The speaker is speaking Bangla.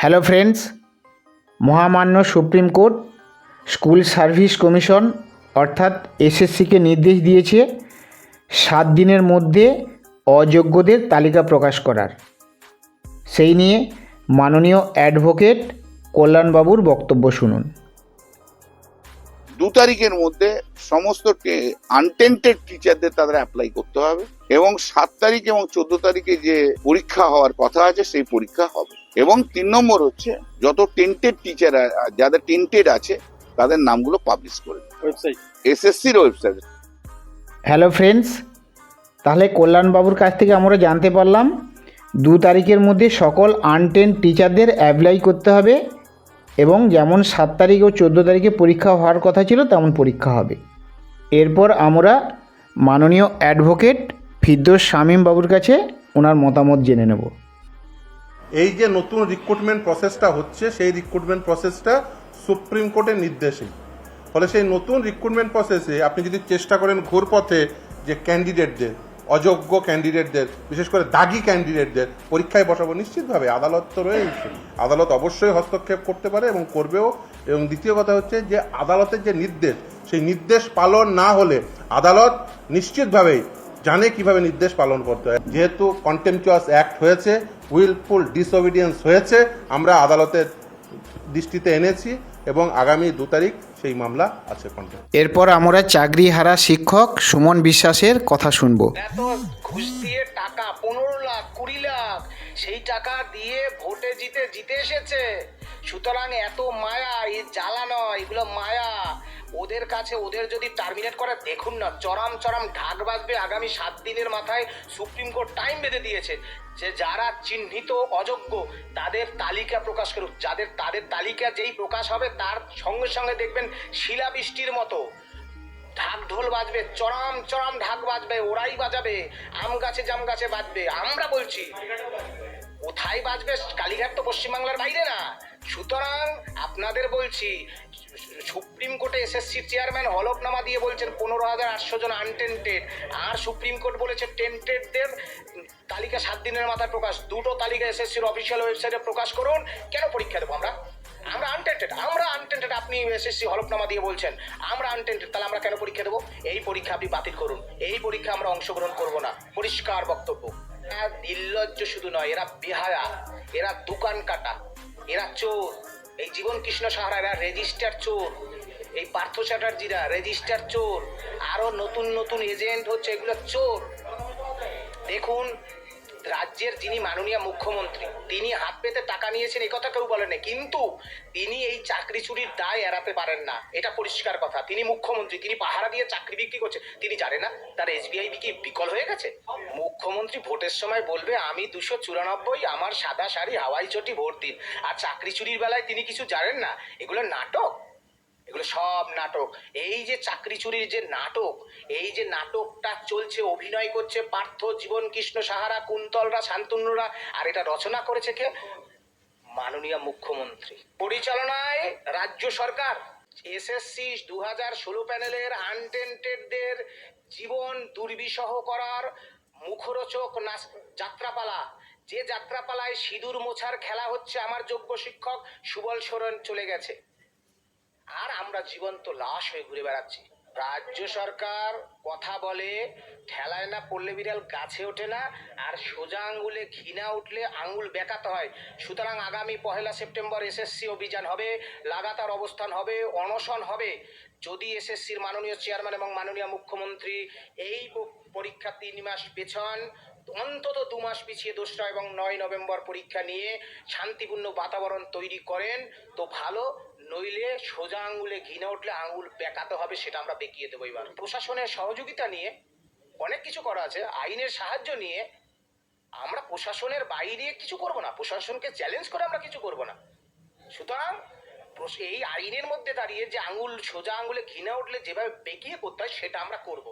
হ্যালো ফ্রেন্ডস, মহামান্য supreme court, school service commission, অর্থাৎ এসএসসিকে নির্দেশ দিয়েছে সাত দিনের মধ্যে অযোগ্যদের তালিকা প্রকাশ করার। সেই নিয়ে মাননীয় অ্যাডভোকেট কল্যাণবাবুর বক্তব্য শুনুন। দু তারিখের মধ্যে সমস্ত আনটেন্টেড টিচারদের তাদের অ্যাপ্লাই করতে হবে এবং সাত তারিখ এবং চোদ্দ তারিখে যে পরীক্ষা হওয়ার কথা আছে, সেই পরীক্ষা হবে। এবং তিন নম্বর হচ্ছে যত টেন্টেড টিচার যাদের টেন্টেড আছে তাদের নামগুলো পাবলিশ করে ওয়েবসাইট এসএসসির ওয়েবসাইট হ্যালো ফ্রেন্ডস তাহলে কল্যাণবাবুর কাছ থেকে আমরা জানতে পারলাম দু তারিখের মধ্যে সকল আনটেন টিচারদের অ্যাপ্লাই করতে হবে এবং যেমন সাত তারিখ ও চোদ্দ তারিখে পরীক্ষা হওয়ার কথা ছিল তেমন পরীক্ষা হবে। এরপর আমরা মাননীয় অ্যাডভোকেট ফিদ্দোস শামীম বাবুর কাছে ওনার মতামত জেনে নেব। এই যে নতুন রিক্রুটমেন্ট প্রসেসটা হচ্ছে, সেই রিক্রুটমেন্ট প্রসেসটা সুপ্রিম কোর্টের নির্দেশে। ফলে সেই নতুন রিক্রুটমেন্ট প্রসেসে আপনি যদি চেষ্টা করেন ঘুরপথে যে ক্যান্ডিডেটদের অযোগ্য ক্যান্ডিডেটদের বিশেষ করে দাগি ক্যান্ডিডেটদের পরীক্ষায় বসাবো, নিশ্চিতভাবে আদালত তো রয়েছে। আদালত অবশ্যই হস্তক্ষেপ করতে পারে এবং করবেও। এবং দ্বিতীয় কথা হচ্ছে যে আদালতের যে নির্দেশ, সেই নির্দেশ পালন না হলে আদালত নিশ্চিতভাবেই জানে কীভাবে নির্দেশ পালন করতে হয়। যেহেতু কন্টেম্পচুয়াস অ্যাক্ট হয়েছে উইলফুল ডিসঅবিডিয়েন্স হয়েছে আমরা আদালতের দৃষ্টিতে এনেছি এবং আগামী দু তারিখ সেই মামলা আছে এরপর আমরা চাকরি হারা শিক্ষক সুমন বিশ্বাসের কথা শুনব। এত ঘুষ দিয়ে টাকা পনেরো লাখ কুড়ি লাখ সেই টাকা দিয়ে ভোটে জিতে জিতে এসেছে। সুতরাং এত মায়া এই জ্বালা নয় এগুলো মায়া। ওদের কাছে ওদের যদি টার্মিনেট করে, দেখুন না, চরম চরম ঢাক বাজবে আগামী সাত দিনের মাথায় সুপ্রিম কোর্ট টাইম বেঁধে দিয়েছে। যে যারা চিহ্নিত অযোগ্য, তাদের তালিকা প্রকাশ করুক। যাদের, তাদের তালিকা যেই প্রকাশ হবে, তার সঙ্গে সঙ্গে দেখবেন শিলাবৃষ্টির মতো। ঢাক ঢোল বাজবে, চরম চরম ঢাক বাজবে, ওরাই বাজাবে, আম গাছে জাম গাছে বাজবে আমরা বলছি। কোথায় বাজবে? কালীঘাট তো পশ্চিমবাংলার বাইরে না। সুতরাং আপনাদের বলছি কোর্টে এসএসসির চেয়ারম্যান হলফনামা দিয়ে বলছেন, পনেরো হাজার আটশো জন আনটেন্টেড আর সুপ্রিম কোর্ট বলেছে টেন্টেডদের তালিকা সাত দিনের মাথায় প্রকাশ। দুটো তালিকা এসএসসির অফিসিয়াল ওয়েবসাইটে প্রকাশ করুন। কেন পরীক্ষা দেবো আমরা? আমরা আনটেন্টেড আমরা আনটেন্টেড আপনি এসএসসি হলফনামা দিয়ে বলছেন, আমরা আনটেন্টেড তাহলে আমরা কেন পরীক্ষা দেবো? এই পরীক্ষা আপনি বাতিল করুন। এই পরীক্ষা আমরা অংশগ্রহণ করব না। পরিষ্কার বক্তব্য। এরা নির্লজ্জ শুধু নয়, এরা বেহায়া। এরা দোকান কাটা। এরা চোর। এই জীবন কৃষ্ণ সাহারা, এরা রেজিস্টার চোর। এই পার্থ চ্যাটার্জিরা, রেজিস্টার চোর, আরও নতুন নতুন এজেন্ট হচ্ছে, এগুলো চোর। দেখুন, রাজ্যের যিনি মাননীয় মুখ্যমন্ত্রী, তিনি হাত পেতে টাকা নিয়েছেন এই কথা কেউ বলেন কিন্তু তিনি এই চাকরি চুরির দায় এড়াতে পারেন না। এটা পরিষ্কার কথা। তিনি মুখ্যমন্ত্রী, তিনি পাহারা দিয়ে চাকরি বিক্রি করছে। তিনি জানে না, তার এসবিআই কি বিকল হয়ে গেছে? মুখ্যমন্ত্রী ভোটের সময় বলবে, আমি দুশো চুরানব্বই, আমার সাদা শাড়ি হাওয়াই চটি ভোট দিন। আর চাকরি চুরির বেলায় তিনি কিছু জানেন না? এগুলো নাটক? এগুলো সব নাটক। এই যে চাকরি চুরির যে নাটক, এই যে নাটকটা চলছে, অভিনয় করছে পার্থ, জীবন, কৃষ্ণ, সাহারা, কুন্তলরা, শান্তনুরা, আর এটা রচনা করেছে কে? মাননীয় মুখ্যমন্ত্রী। পরিচালনায় রাজ্য সরকার। এসএসসি দু হাজার ষোলো প্যানেলের আনটেন্টেডদের জীবন দুর্বিষহ করার মুখরোচক নাচ যাত্রাপালা। যে যাত্রাপালায় সিঁদুর মোছার খেলা হচ্ছে, আমার যোগ্য শিক্ষক সুবল সোরেন চলে গেছে। আর আমরা জীবন্ত লাশ হয়ে ঘুরে বেড়াচ্ছি। রাজ্য সরকার কথা বলে, ঠেলায় না পড়লে বিড়াল গাছে ওঠে না, আর সোজা আঙ্গুলে ঘৃণা উঠলে আঙ্গুল বেঁকাতে হয়। সুতরাং আগামী পহেলা সেপ্টেম্বর এসএসসি অভিযান হবে, লাগাতার অবস্থান হবে, অনশন হবে। যদি এসএসসির মাননীয় চেয়ারম্যান এবং মাননীয় মুখ্যমন্ত্রী এই পরীক্ষা তিন মাস পেছন, অন্তত দু মাস পিছিয়ে দোসরা এবং নয় নভেম্বর পরীক্ষা নিয়ে শান্তিপূর্ণ বাতাবরণ তৈরি করেন, তো ভালো। নইলে সোজা আঙ্গুলে ঘিনে উঠলে আঙ্গুল বেঁকাতে হবে, সেটা আমরা বেঁকিয়ে দেবো এবার। প্রশাসনের সহযোগিতা নিয়ে অনেক কিছু করা আছে। আইনের সাহায্য নিয়ে আমরা প্রশাসনের বাইরে কিছু করব না। প্রশাসনকে চ্যালেঞ্জ করে আমরা কিছু করব না। সুতরাং এই আইনের মধ্যে দাঁড়িয়ে যে আঙুল, সোজা আঙুলে ঘৃণা উঠলে যেভাবে বেঁকিয়ে করতে হয়, সেটা আমরা করব।